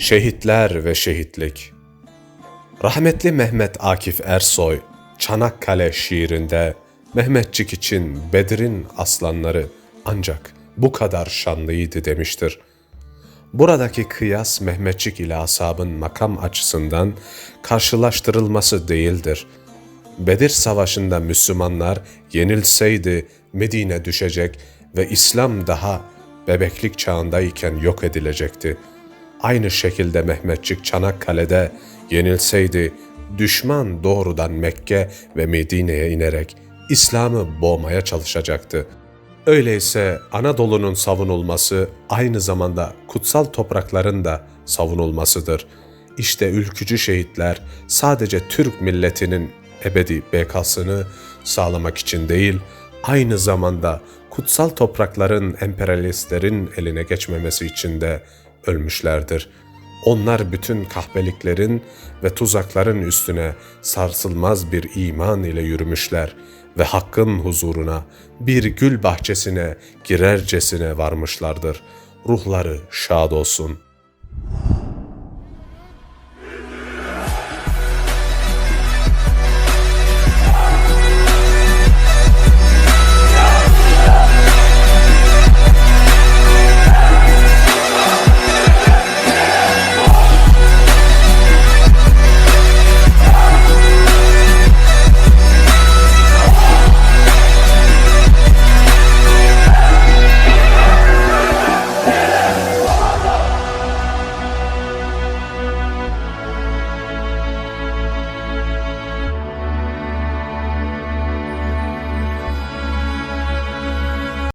Şehitler ve Şehitlik Rahmetli Mehmet Akif Ersoy, Çanakkale şiirinde Mehmetçik için Bedir'in aslanları ancak bu kadar şanlıydı demiştir. Buradaki kıyas Mehmetçik ile asabın makam açısından karşılaştırılması değildir. Bedir Savaşı'nda Müslümanlar yenilseydi Medine düşecek ve İslam daha bebeklik çağındayken yok edilecekti. Aynı şekilde Mehmetçik Çanakkale'de yenilseydi düşman doğrudan Mekke ve Medine'ye inerek İslam'ı boğmaya çalışacaktı. Öyleyse Anadolu'nun savunulması aynı zamanda kutsal toprakların da savunulmasıdır. İşte ülkücü şehitler sadece Türk milletinin ebedi bekasını sağlamak için değil, aynı zamanda kutsal toprakların emperyalistlerin eline geçmemesi için de ölmüşlerdir. Onlar bütün kahpeliklerin ve tuzakların üstüne sarsılmaz bir iman ile yürümüşler ve hakkın huzuruna bir gül bahçesine girercesine varmışlardır. Ruhları şad olsun.''